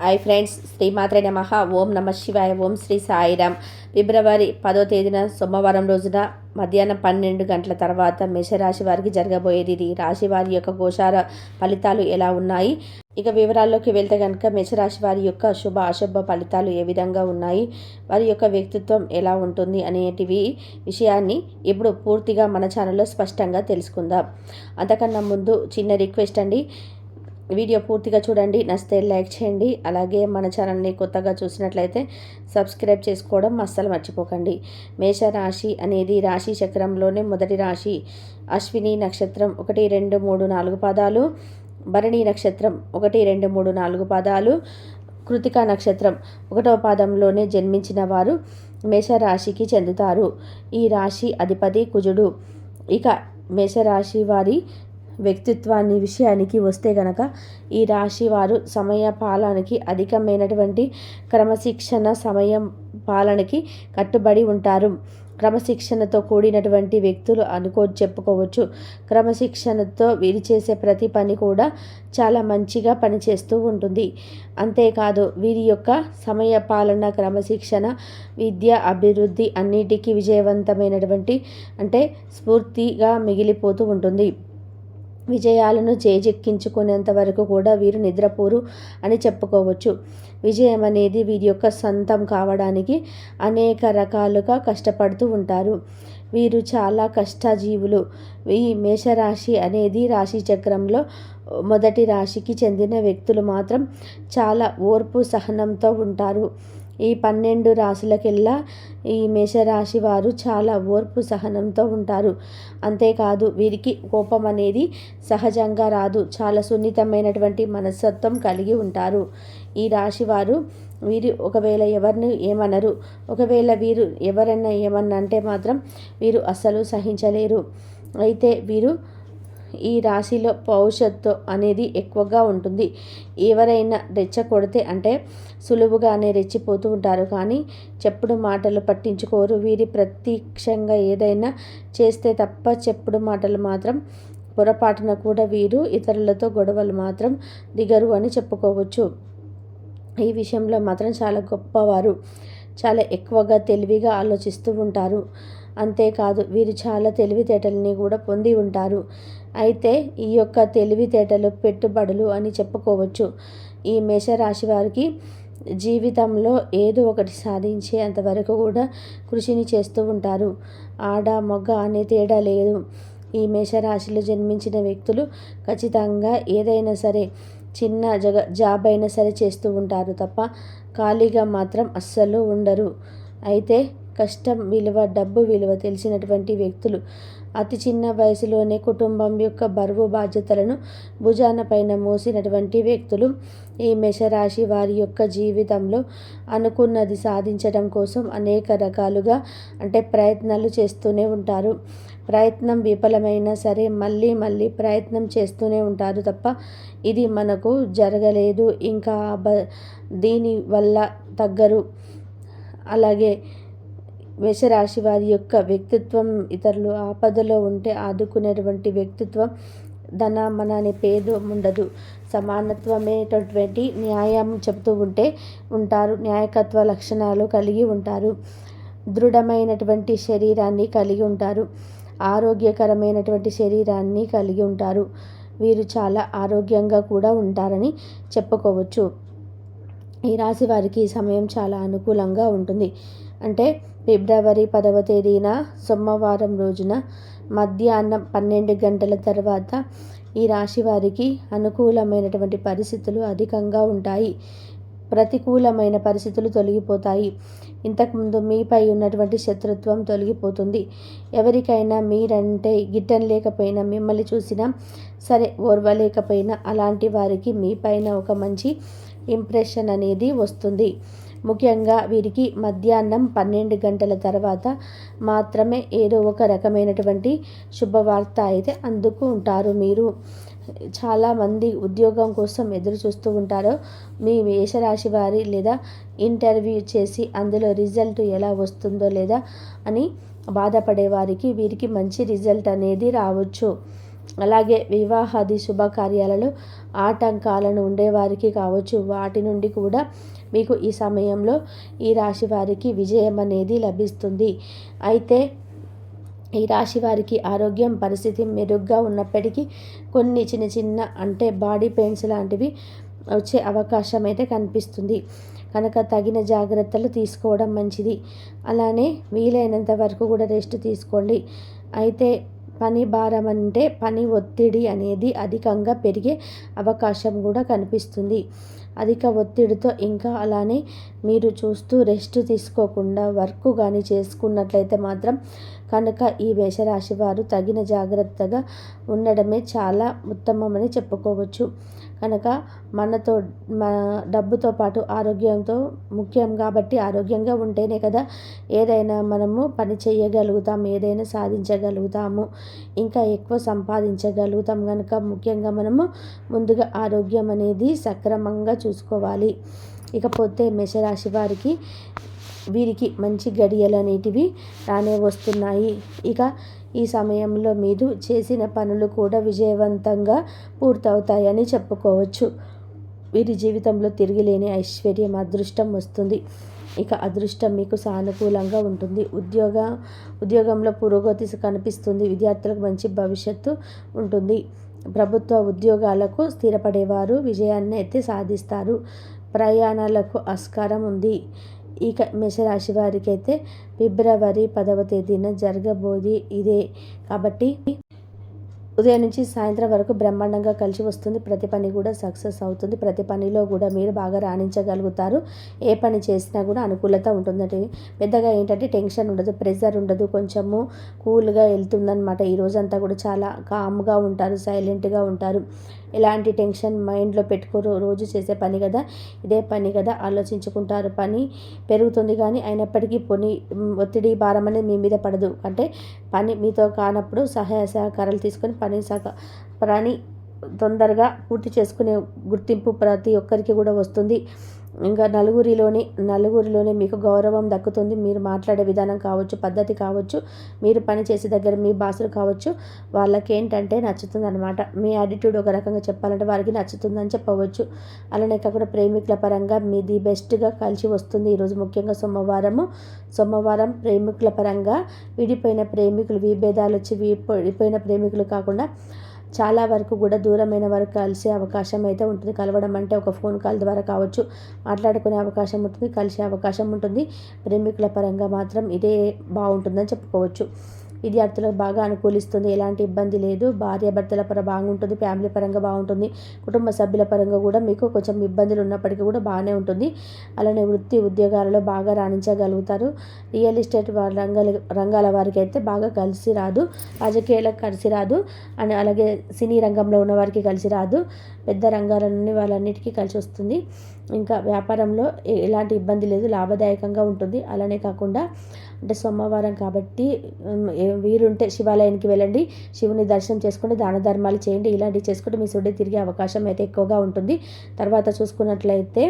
Hi friends Shri మాత్రే నమ. ఓం నమ శివాయ ఓం శ్రీ సాయిరామ్ ఫిబ్రవరి పదో తేదీన సోమవారం రోజున మధ్యాహ్నం పన్నెండు గంటల తర్వాత మేషరాశి వారికి జరగబోయేది ఇది. రాశి వారి యొక్క గోచార ఫలితాలు ఎలా ఉన్నాయి? ఇక వివరాల్లోకి వెళ్తే కనుక మేషరాశి వారి యొక్క శుభ అశుభ ఫలితాలు ఏ విధంగా ఉన్నాయి? వారి యొక్క వ్యక్తిత్వం ఎలా ఉంటుంది అనేటివి విషయాన్ని ఇప్పుడు పూర్తిగా మన ఛానల్లో స్పష్టంగా తెలుసుకుందాం. అంతకన్నా ముందు చిన్న రిక్వెస్ట్ అండి. వీడియో పూర్తిగా చూడండి. నచ్చితే లైక్ చేయండి. అలాగే మన ఛానల్ని కొత్తగా చూసినట్లయితే సబ్స్క్రైబ్ చేసుకోవడం అస్సలు మర్చిపోకండి. మేషరాశి అనేది రాశి చక్రంలోనే మొదటి రాశి. అశ్విని నక్షత్రం ఒకటి రెండు మూడు నాలుగు పాదాలు. భరణి నక్షత్రం ఒకటి రెండు మూడు నాలుగు పాదాలు. కృతికా నక్షత్రం ఒకటవ పాదంలోనే జన్మించిన వారు మేషరాశికి చెందుతారు. ఈ రాశి అధిపతి కుజుడు. ఇక మేషరాశి వారి వ్యక్తిత్వాన్ని విషయానికి వస్తే గనక ఈ రాశి వారు సమయ పాలనకి అధికమైనటువంటి క్రమశిక్షణ సమయం పాలనకి కట్టుబడి ఉంటారు. క్రమశిక్షణతో కూడినటువంటి వ్యక్తులు అనుకో చెప్పుకోవచ్చు. క్రమశిక్షణతో వీరి చేసే ప్రతి పని కూడా చాలా మంచిగా పనిచేస్తూ ఉంటుంది. అంతేకాదు వీరి యొక్క సమయ పాలన క్రమశిక్షణ విద్య అభివృద్ధి అన్నిటికీ విజయవంతమైనటువంటి అంటే స్ఫూర్తిగా మిగిలిపోతూ ఉంటుంది. విజయాలను చేజెక్కించుకునేంత వరకు కూడా వీరు నిద్రపోరు అని చెప్పుకోవచ్చు. విజయం అనేది వీరి యొక్క సొంతం కావడానికి అనేక రకాలుగా కష్టపడుతూ ఉంటారు. వీరు చాలా కష్టజీవులు. ఈ మేషరాశి అనేది రాశి చక్రంలో మొదటి రాశికి చెందిన వ్యక్తులు మాత్రం చాలా ఓర్పు సహనంతో ఉంటారు. ఈ పన్నెండు రాశులకెల్లా ఈ మేషరాశి వారు చాలా ఓర్పు సహనంతో ఉంటారు. అంతేకాదు వీరికి కోపం అనేది సహజంగా రాదు. చాలా సున్నితమైనటువంటి మనస్తత్వం కలిగి ఉంటారు. ఈ రాశి వారు వీరు ఒకవేళ ఎవరిని ఏమనరు. ఒకవేళ వీరు ఎవరైనా ఏమన్నా అంటే మాత్రం వీరు అస్సలు సహించలేరు. అయితే వీరు ఈ రాశిలో పౌషత్వం అనేది ఎక్కువగా ఉంటుంది. ఎవరైనా రెచ్చగొడితే అంటే సులువుగానే రెచ్చిపోతూ ఉంటారు. కానీ చెప్పుడు మాటలు పట్టించుకోరు. వీరి ప్రత్యక్షంగా ఏదైనా చేస్తే తప్ప చెప్పుడు మాటలు మాత్రం పొరపాటున కూడా వీరు ఇతరులతో గొడవలు మాత్రం దిగరు అని చెప్పుకోవచ్చు. ఈ విషయంలో మాత్రం చాలా గొప్పవారు. చాలా ఎక్కువగా తెలివిగా ఆలోచిస్తూ ఉంటారు. అంతేకాదు వీరు చాలా తెలివితేటలని కూడా పొంది ఉంటారు. అయితే ఈ యొక్క తెలివితేటలు పెట్టుబడులు అని చెప్పుకోవచ్చు. ఈ మేషరాశి వారికి జీవితంలో ఏదో ఒకటి సాధించేంత వరకు కూడా కృషిని చేస్తూ ఉంటారు. ఆడ మొగ్గ అనే తేడా లేదు. ఈ మేషరాశిలో జన్మించిన వ్యక్తులు ఖచ్చితంగా ఏదైనా సరే చిన్న జగ జాబ్ అయినా సరే చేస్తూ ఉంటారు తప్ప ఖాళీగా మాత్రం అస్సలు ఉండరు. అయితే కష్టం విలువ డబ్బు విలువ తెలిసినటువంటి వ్యక్తులు అతి చిన్న వయసులోనే కుటుంబం యొక్క బరువు బాధ్యతలను భుజాన పైన మోసినటువంటి వ్యక్తులు ఈ మేషరాశి వారి యొక్క జీవితంలో అనుకున్నది సాధించడం కోసం అనేక రకాలుగా అంటే ప్రయత్నాలు చేస్తూనే ఉంటారు. ప్రయత్నం విఫలమైనా సరే మళ్ళీ మళ్ళీ ప్రయత్నం చేస్తూనే ఉంటారు తప్ప ఇది మనకు జరగలేదు. ఇంకా బ దీని వల్ల తగ్గరు. అలాగే మేషరాశి వారి యొక్క వ్యక్తిత్వం ఇతరులు ఆపదలో ఉంటే ఆదుకునేటువంటి వ్యక్తిత్వం ధన మన అనే పేరు ఉండదు. సమానత్వమేటటువంటి న్యాయం చెబుతూ ఉంటే ఉంటారు. న్యాయకత్వ లక్షణాలు కలిగి ఉంటారు. దృఢమైనటువంటి శరీరాన్ని కలిగి ఉంటారు. ఆరోగ్యకరమైనటువంటి శరీరాన్ని కలిగి ఉంటారు. వీరు చాలా ఆరోగ్యంగా కూడా ఉంటారని చెప్పుకోవచ్చు. ఈ రాశి వారికి సమయం చాలా అనుకూలంగా ఉంటుంది. అంటే ఫిబ్రవరి పదవ తేదీన సోమవారం రోజున మధ్యాహ్నం పన్నెండు గంటల తర్వాత ఈ రాశి వారికి అనుకూలమైనటువంటి పరిస్థితులు అధికంగా ఉంటాయి. ప్రతికూలమైన పరిస్థితులు తొలగిపోతాయి. ఇంతకుముందు మీపై ఉన్నటువంటి శత్రుత్వం తొలగిపోతుంది. ఎవరికైనా మీరంటే గిట్టం లేకపోయినా మిమ్మల్ని చూసినా సరే ఓర్వలేకపోయినా అలాంటి వారికి మీపైన ఒక మంచి ఇంప్రెషన్ అనేది వస్తుంది. ముఖ్యంగా వీరికి మధ్యాహ్నం పన్నెండు గంటల తర్వాత మాత్రమే ఏదో ఒక రకమైనటువంటి శుభవార్త అయితే అందుకు ఉంటారు మీరు. చాలామంది ఉద్యోగం కోసం ఎదురు చూస్తూ ఉంటారో. మీ మేషరాశి వారి లేదా ఇంటర్వ్యూ చేసి అందులో రిజల్ట్ ఎలా వస్తుందో లేదా అని బాధపడే వారికి వీరికి మంచి రిజల్ట్ అనేది రావచ్చు. అలాగే వివాహాది శుభకార్యాలలో ఆటంకాలను ఉండేవారికి కావచ్చు. వాటి నుండి కూడా మీకు ఈ సమయంలో ఈ రాశి వారికి విజయం అనేది లభిస్తుంది. అయితే ఈ రాశి వారికి ఆరోగ్యం పరిస్థితి మెరుగ్గా ఉన్నప్పటికీ కొన్ని చిన్న చిన్న అంటే బాడీ పెయిన్స్ లాంటివి వచ్చే అవకాశం అయితే కనిపిస్తుంది. కనుక తగిన జాగ్రత్తలు తీసుకోవడం మంచిది. అలానే వీలైనంత వరకు కూడా రెస్ట్ తీసుకోండి. అయితే పని భారం అంటే పని ఒత్తిడి అనేది అధికంగా పెరిగే అవకాశం కూడా కనిపిస్తుంది. అధిక ఒత్తిడితో ఇంకా అలానే మీరు చూస్తూ రెస్ట్ తీసుకోకుండా వర్క్ కానీ చేసుకున్నట్లయితే మాత్రం కనుక ఈ మేషరాశి వారు తగిన జాగ్రత్తగా ఉండడమే చాలా ఉత్తమమని చెప్పుకోవచ్చు. కనుక మనతో మన డబ్బుతో పాటు ఆరోగ్యంతో ముఖ్యం కాబట్టి ఆరోగ్యంగా ఉంటేనే కదా ఏదైనా మనము పని చేయగలుగుతాం ఏదైనా సాధించగలుగుతాము ఇంకా ఎక్కువ సంపాదించగలుగుతాం. కనుక ముఖ్యంగా మనము ముందుగా ఆరోగ్యం అనేది సక్రమంగా చూసుకోవాలి. ఇకపోతే మేషరాశి వారికి వీరికి మంచి గడియలు అనేటివి రానే వస్తున్నాయి. ఇక ఈ సమయంలో మీరు చేసిన పనులు కూడా విజయవంతంగా పూర్తవుతాయని చెప్పుకోవచ్చు. వీరి జీవితంలో తిరిగిలేని ఐశ్వర్యం అదృష్టం వస్తుంది. ఇక అదృష్టం మీకు సానుకూలంగా ఉంటుంది. ఉద్యోగ ఉద్యోగంలో పురోగతి కనిపిస్తుంది. విద్యార్థులకు మంచి భవిష్యత్తు ఉంటుంది. ప్రభుత్వ ఉద్యోగాలకు స్థిరపడేవారు విజయాన్ని అయితే సాధిస్తారు. ప్రయాణాలకు ఆస్కారం ఉంది. ఇక మేషరాశి వారికి అయితే ఫిబ్రవరి పదవ తేదీన జరగబోది ఇదే. కాబట్టి ఉదయం నుంచి సాయంత్రం వరకు బ్రహ్మాండంగా కలిసి వస్తుంది. ప్రతి పని కూడా సక్సెస్ అవుతుంది. ప్రతి పనిలో కూడా మీరు బాగా రాణించగలుగుతారు. ఏ పని చేసినా కూడా అనుకూలత ఉంటుందంటే పెద్దగా ఏంటంటే టెన్షన్ ఉండదు ప్రెషర్ ఉండదు కొంచెము కూల్గా వెళ్తుందనమాట ఈ రోజంతా కూడా చాలా కామ్గా ఉంటారు సైలెంట్గా ఉంటారు. ఎలాంటి టెన్షన్ మైండ్లో పెట్టుకోరు రోజు చేసే పని కదా ఇదే పని కదా ఆలోచించుకుంటారు. పని పెరుగుతుంది కానీ అయినప్పటికీ పొని ఒత్తిడి భారం అనేది మీ మీద పడదు. అంటే పని మీతో కానప్పుడు సహాయ సహకారాలు తీసుకొని పని సహ పని తొందరగా పూర్తి చేసుకునే గుర్తింపు ప్రతి ఒక్కరికి కూడా వస్తుంది. ఇంకా నలుగురిలోని నలుగురిలోనే మీకు గౌరవం దక్కుతుంది. మీరు మాట్లాడే విధానం కావచ్చు పద్ధతి కావచ్చు మీరు పని చేసే దగ్గర మీ భాషలు కావచ్చు వాళ్ళకి ఏంటంటే నచ్చుతుంది అనమాట మీ యాటిట్యూడ్ ఒక రకంగా చెప్పాలంటే వారికి నచ్చుతుందని చెప్పవచ్చు. అలానే కాకుండా ప్రేమికుల పరంగా మీది బెస్ట్గా కలిసి వస్తుంది. ఈరోజు ముఖ్యంగా సోమవారము. సోమవారం ప్రేమికుల పరంగా విడిపోయిన ప్రేమికులు విభేదాలు వచ్చి విడిపోయిన ప్రేమికులు కాకుండా చాలా వరకు కూడా దూరమైన వరకు కలిసే అవకాశం అయితే ఉంటుంది. కలవడం అంటే ఒక ఫోన్ కాల్ ద్వారా కావచ్చు మాట్లాడుకునే అవకాశం ఉంటుంది కలిసే అవకాశం ఉంటుంది. ప్రేమికుల పరంగా మాత్రం ఇదే బాగుంటుందని చెప్పుకోవచ్చు. విద్యార్థులకు బాగా అనుకూలిస్తుంది. ఎలాంటి ఇబ్బంది లేదు. భార్య భర్తల పర బాగుంటుంది. ఫ్యామిలీ పరంగా బాగుంటుంది. కుటుంబ సభ్యుల పరంగా కూడా మీకు కొంచెం ఇబ్బందులు ఉన్నప్పటికీ కూడా బాగానే ఉంటుంది. అలానే వృత్తి ఉద్యోగాలలో బాగా రాణించగలుగుతారు. రియల్ ఎస్టేట్ రంగాల రంగాల వారికి అయితే బాగా కలిసి రాదు. రాజకీయాలకు కలిసి రాదు. అని అలాగే సినీ రంగంలో ఉన్న వారికి కలిసి రాదు. పెద్ద రంగాల నుండి వాళ్ళన్నిటికీ కలిసి వస్తుంది. ఇంకా వ్యాపారంలో ఎలాంటి ఇబ్బంది లేదు లాభదాయకంగా ఉంటుంది. అలానే కాకుండా అంటే సోమవారం కాబట్టి వీరుంటే శివాలయానికి వెళ్ళండి. శివుని దర్శనం చేసుకుని దాన ధర్మాలు చేయండి. ఇలాంటివి చేసుకుంటే మీ సుడి తిరిగే అవకాశం అయితే ఎక్కువగా ఉంటుంది. తర్వాత చూసుకున్నట్లయితే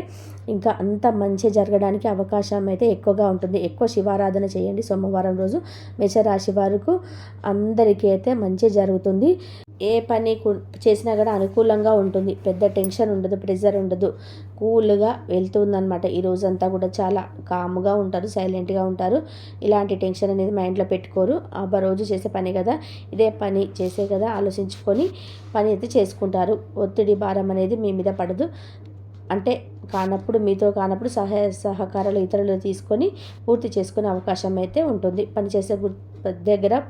ఇంకా అంత మంచి జరగడానికి అవకాశం అయితే ఎక్కువగా ఉంటుంది. ఎక్కువ శివారాధన చేయండి సోమవారం రోజు. మేషరాశి వారికి అందరికీ అయితే మంచి జరుగుతుంది. ఏ పని చేసినా కూడా అనుకూలంగా ఉంటుంది. పెద్ద టెన్షన్ ఉండదు ప్రెజర్ ఉండదు. కూల్గా వెళ్తుందనమాట ఈ రోజంతా కూడా చాలా కామ్గా ఉంటారు సైలెంట్గా ఉంటారు. ఇలాంటి టెన్షన్ అనేది మైండ్లో పెట్టుకోరు. ఆ రోజు చేసే పని కదా ఇదే పని చేసే కదా ఆలోచించుకొని పని అయితే చేసుకుంటారు. ఒత్తిడి భారం అనేది మీ మీద పడదు. అంటే కానప్పుడు మీతో కానప్పుడు సహాయ సహకారాలు ఇతరులు తీసుకొని పూర్తి చేసుకునే అవకాశం అయితే ఉంటుంది. పనిచేసే దగ్గర